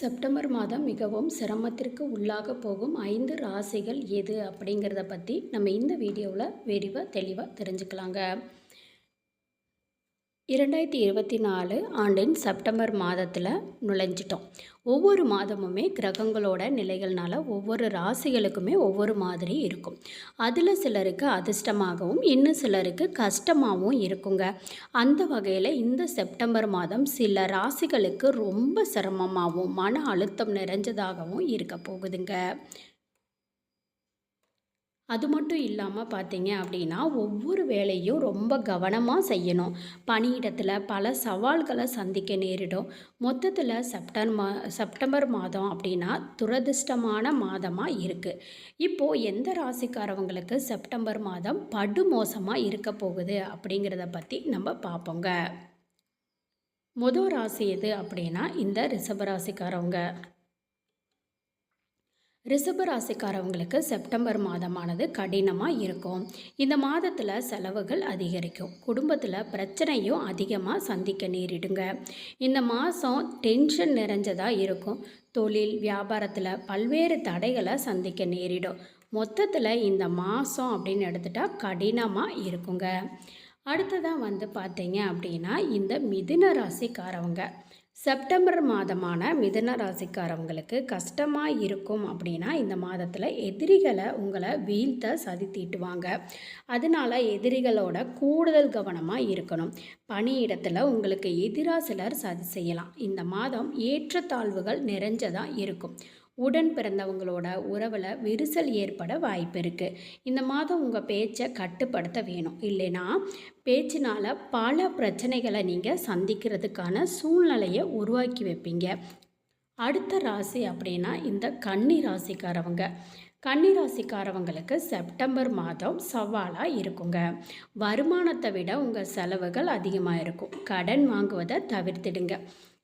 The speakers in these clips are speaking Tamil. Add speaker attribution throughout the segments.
Speaker 1: செப்டம்பர் மாதம் மிகவும் சிரமத்திற்கு உள்ளாக போகும் ஐந்து ராசிகள் எது அப்படிங்கிறத பற்றி நம்ம இந்த வீடியோவில் விரிவாக தெளிவாக தெரிஞ்சுக்கலாங்க. இரண்டாயிரத்தி இருபத்தி நாலு ஆண்டின் செப்டம்பர் மாதத்தில் நுழைஞ்சிட்டோம். ஒவ்வொரு மாதமுமே கிரகங்களோட நிலைகள்னால ஒவ்வொரு ராசிகளுக்குமே ஒவ்வொரு மாதிரி இருக்கும். அதில் சிலருக்கு அதிர்ஷ்டமாகவும் இன்னும் சிலருக்கு கஷ்டமாகவும் இருக்குங்க. அந்த வகையில் இந்த செப்டம்பர் மாதம் சில ராசிகளுக்கு ரொம்ப சிரமமாகவும் மன அழுத்தம் நிறைஞ்சதாகவும் இருக்க போகுதுங்க. அது மட்டும் இல்லாமல் பார்த்தீங்க அப்படின்னா ஒவ்வொரு வேலையும் ரொம்ப கவனமாக செய்யணும். பணியிடத்தில் பல சவால்களை சந்திக்க நேரிடும். மொத்தத்தில் செப்டம்பர் மா செப்டம்பர் மாதம் அப்படின்னா துரதிர்ஷ்டமான மாதமாக இருக்குது இப்போது எந்த ராசிக்காரவங்களுக்கு செப்டம்பர் மாதம் படுமோசமாக இருக்க போகுது அப்படிங்கிறத பற்றி நம்ம பார்ப்போங்க முதல் ராசி எது அப்படின்னா இந்த ரிஷபராசிக்காரவங்க ரிசபராசிக்காரவங்களுக்கு செப்டம்பர் மாதமானது கடினமாக இருக்கும். இந்த மாதத்தில் செலவுகள் அதிகரிக்கும். குடும்பத்தில் பிரச்சனையும் அதிகமாக சந்திக்க நேரிடுங்க. இந்த மாதம் டென்ஷன் நிறைஞ்சதாக இருக்கும். தொழில் வியாபாரத்தில் பல்வேறு தடைகளை சந்திக்க நேரிடும். மொத்தத்தில் இந்த மாதம் அப்படின்னு எடுத்துட்டால் கடினமாக இருக்குங்க. அடுத்ததாக வந்து பார்த்தீங்க அப்படின்னா இந்த மிதுன ராசிக்காரவங்க. செப்டம்பர் மாதமான மிதன ராசிக்காரவங்களுக்கு கஷ்டமாக இருக்கும் அப்படின்னா இந்த மாதத்தில் எதிரிகளை உங்களை வீழ்த்த சதி தீட்டுவாங்க. அதனால் எதிரிகளோட கூடுதல் கவனமாக இருக்கணும். பணியிடத்தில் உங்களுக்கு எதிராக சிலர் சதி செய்யலாம். இந்த மாதம் ஏற்றத்தாழ்வுகள் நிறைஞ்சதாக இருக்கும். உடன் பிறந்தவங்களோட உறவில் விரிசல் ஏற்பட வாய்ப்பு இருக்குது இந்த மாதம் உங்கள் பேச்சை கட்டுப்படுத்த வேணும். இல்லைன்னா பேச்சினால் பல பிரச்சனைகளை நீங்கள் சந்திக்கிறதுக்கான சூழ்நிலையை உருவாக்கி வைப்பீங்க. அடுத்த ராசி அப்படின்னா இந்த கன்னி ராசிக்காரவங்க. கன்னிராசிக்காரவங்களுக்கு செப்டம்பர் மாதம் சவாலாக இருக்குங்க. வருமானத்தை விட உங்கள் செலவுகள் அதிகமாக இருக்கும். கடன் வாங்குவதை தவிர்த்திடுங்க.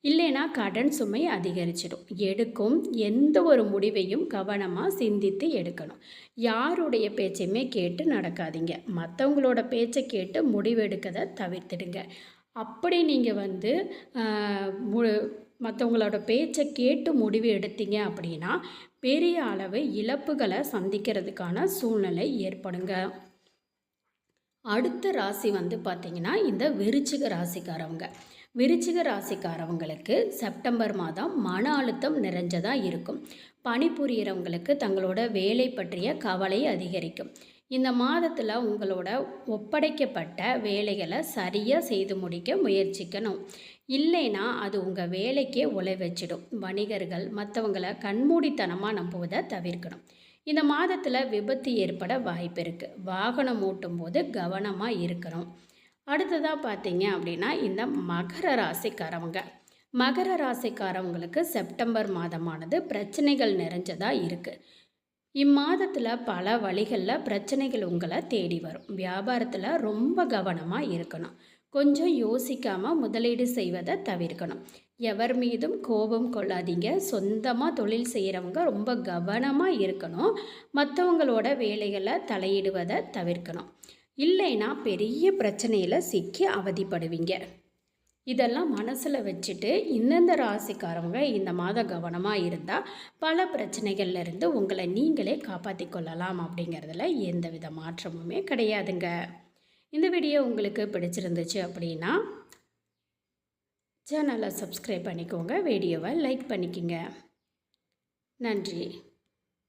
Speaker 1: இல்லைனா கடன் சுமை அதிகரிச்சிடும். எடுக்கும் எந்த ஒரு முடிவையும் கவனமாக சிந்தித்து எடுக்கணும். யாருடைய பேச்சையுமே கேட்டு நடக்காதீங்க. மற்றவங்களோட பேச்சை கேட்டு முடிவெடுக்கதை தவிர்த்துடுங்க. அப்படி நீங்கள் வந்து மு மற்றவங்களோட பேச்சை கேட்டு முடிவு எடுத்தீங்க அப்படின்னா பெரிய அளவு இழப்புகளை சந்திக்கிறதுக்கான சூழ்நிலை ஏற்படுங்க. அடுத்த ராசி வந்து பார்த்திங்கன்னா இந்த விருச்சிக ராசிக்காரவங்க. விருச்சிக ராசிக்காரவங்களுக்கு செப்டம்பர் மாதம் மன அழுத்தம் நிறைஞ்சதாக இருக்கும். பணிபுரியறவங்களுக்கு தங்களோட வேலை பற்றிய கவலை அதிகரிக்கும். இந்த மாதத்தில் உங்களோட ஒப்படைக்கப்பட்ட வேலைகளை சரியாக செய்து முடிக்க முயற்சிக்கணும். இல்லைன்னா அது உங்கள் வேலைக்கே உழை வச்சிடும். வணிகர்கள் மற்றவங்களை கண்மூடித்தனமாக நம்புவதை தவிர்க்கணும். இந்த மாதத்தில் விபத்து ஏற்பட வாய்ப்பு இருக்குது வாகனம் ஓட்டும் போது கவனமாக இருக்கணும். அடுத்ததாக பார்த்தீங்க அப்படின்னா இந்த மகர ராசிக்காரவங்க. மகர ராசிக்காரவங்களுக்கு செப்டம்பர் மாதமானது பிரச்சனைகள் நிறைஞ்சதாக இருக்குது இம்மாதத்தில் பல வழிகளில் பிரச்சனைகள் உங்களை தேடி வரும். வியாபாரத்தில் ரொம்ப கவனமாக இருக்கணும். கொஞ்சம் யோசிக்காமல் முதலீடு செய்வதை தவிர்க்கணும். எவர் மீதும் கோபம் கொள்ளாதீங்க. சொந்தமாக தொழில் செய்கிறவங்க ரொம்ப கவனமாக இருக்கணும். மற்றவங்களோட வேலைகளை தலையிடுவதை தவிர்க்கணும். இல்லைன்னா பெரிய பிரச்சனையில் சிக்கி அவதிப்படுவீங்க. இதெல்லாம் மனசில் வச்சுட்டு இந்தந்த ராசிக்காரவங்க இந்த மாதம் கவனமாக இருந்தால் பல பிரச்சனைகள்லேருந்து உங்களை நீங்களே காப்பாற்றி கொள்ளலாம் அப்படிங்கிறதுல எந்த வித மாற்றமுமே கிடையாதுங்க. இந்த வீடியோ உங்களுக்கு பிடிச்சிருந்துச்சு அப்படின்னா சேனலை சப்ஸ்கிரைப் பண்ணிக்கோங்க வீடியோவை லைக் பண்ணிக்கோங்க. நன்றி.